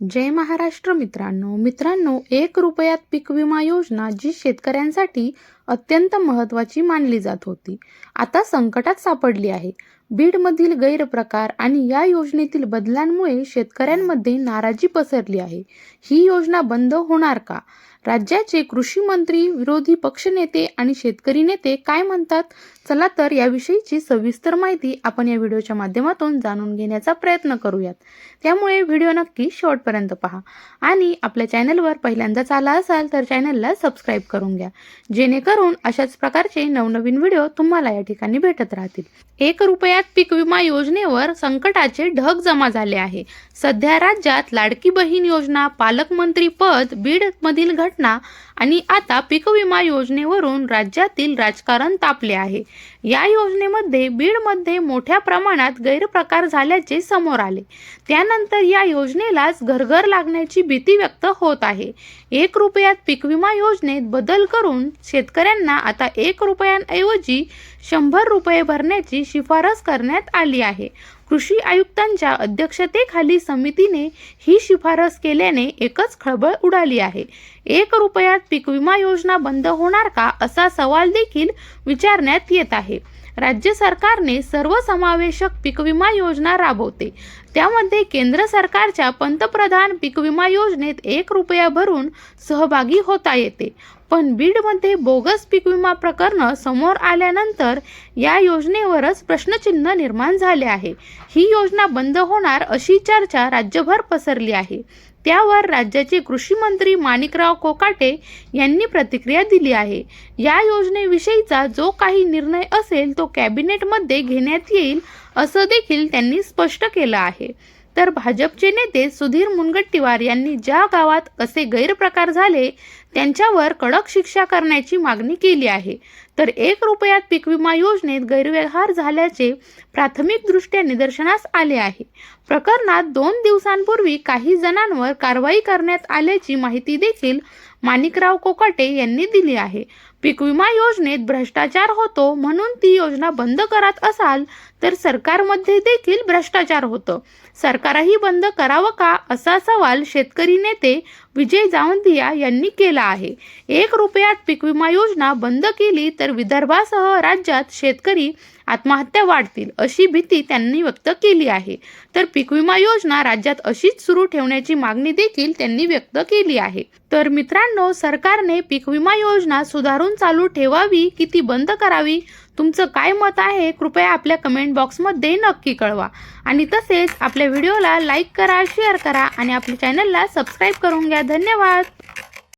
जय महाराष्ट्र मित्रांनो. मित्रांनो एक रुपयात पीक विमा योजना जी शेतकऱ्यांसाठी अत्यंत महत्त्वाची मानली जात होती. आता संकटात सापडली आहे. बीडमधील गैरप्रकार आणि या योजनेतील बदलांमुळे शेतकऱ्यांमध्ये नाराजी पसरली आहे. ही योजना बंद होणार का? राज्याचे कृषी मंत्री विरोधी पक्षनेते आणि शेतकरी नेते काय म्हणतात? चला तर याविषयीची सविस्तर माहिती आपण या व्हिडिओच्या माध्यमातून जाणून घेण्याचा प्रयत्न करूयात. त्यामुळे व्हिडिओ नक्की शेवटपर्यंत पहा. आणि आपल्या चॅनलवर पहिल्यांदाच आला असाल तर चॅनलला सबस्क्राईब करून घ्या. जेणेकरून अशाच प्रकारचे नवनवीन व्हिडिओ तुम्हाला या ठिकाणी भेटत राहतील. एक रुपयात पीक विमा योजनेवर संकटाचे ढग जमा झाले आहे. सध्या राज्यात लाडकी बहीण योजना पालकमंत्री पद बीडमधील घटना आणि आता पीक विमा योजनेवरून राज्यातील राजकारण तापले आहे. या योजनेमध्ये बीडमध्ये मोठ्या प्रमाणात गैरप्रकार झाल्याचे समोर आले. त्यानंतर या योजनेलाच घरघर लागण्याची भीती व्यक्त होत आहे. एक रुपयात पीक विमा योजनेत बदल करून शेतकऱ्यांना आता एक रुपयांऐवजी शंभर रुपये भरण्याची शिफारस करण्यात आली आहे. कृषी आयुक्तांच्या अध्यक्षतेखाली समितीने ही शिफारस केल्याने एकच खळबळ उडाली आहे. एक रुपयात पीक विमा योजना बंद होणार का असा सवाल देखील विचारण्यात येत आहे. राज्य सरकारने सर्वसमावेशक पीक विमा योजना राबवते. त्यामध्ये केंद्र सरकारच्या पंतप्रधान पीक विमा योजनेत एक रुपया भरून सहभागी होता येते. पण बीडमध्ये बोगस पीक विमा प्रकरण समोर आल्यानंतर या योजनेवरच प्रश्नचिन्ह निर्माण झाले आहे. ही योजना बंद होणार अशी चर्चा राज्यभर पसरली आहे. त्यावर राज्याचे कृषी मंत्री माणिकराव कोकाटे यांनी प्रतिक्रिया दिली आहे. या योजनेविषयीचा जो काही निर्णय असेल तो कॅबिनेटमध्ये घेण्यात येईल असं देखील त्यांनी स्पष्ट केलं आहे. तर भाजपचे नेते सुधीर मुनगट्टीवार यांनी ज्या गावात असे गैरप्रकार झाले त्यांच्यावर कडक शिक्षा करण्याची मागणी केली आहे. तर एक रुपयात पीक विमा योजनेत गैरव्यवहार झाल्याचे प्राथमिकदृष्ट्या निदर्शनास आले आहे. प्रकरणात दोन दिवसांपूर्वी काही जणांवर कारवाई करण्यात आल्याची माहिती देखील माणिकराव कोकाटे यांनी दिली आहे. पीक विमा योजनेत भ्रष्टाचार होतो म्हणून ती योजना बंद करत असाल तर सरकारमध्ये देखील भ्रष्टाचार होतं. सरकारही बंद करावं का असा सवाल शेतकरी नेते विजय जावंदिया यांनी केला आहे. एक रुपयात पीक विमा योजना बंद केली तर विदर्भासह राज्यात शेतकरी आत्महत्या वाढतील अशी भीती त्यांनी व्यक्त केली आहे. तर पीक विमा योजना राज्यात अशीच सुरू ठेवण्याची मागणी देखील त्यांनी व्यक्त केली आहे. तर मित्रांनो सरकारने पीक विमा योजना सुधारून चालू ठेवावी की ती बंद करावी? तुमचं काय मत आहे? कृपया आपल्या कमेंट बॉक्समध्ये नक्की कळवा. आणि तसेच आपल्या व्हिडिओला लाईक करा शेअर करा आणि आपल्या चॅनलला सबस्क्राईब करून घ्या. धन्यवाद!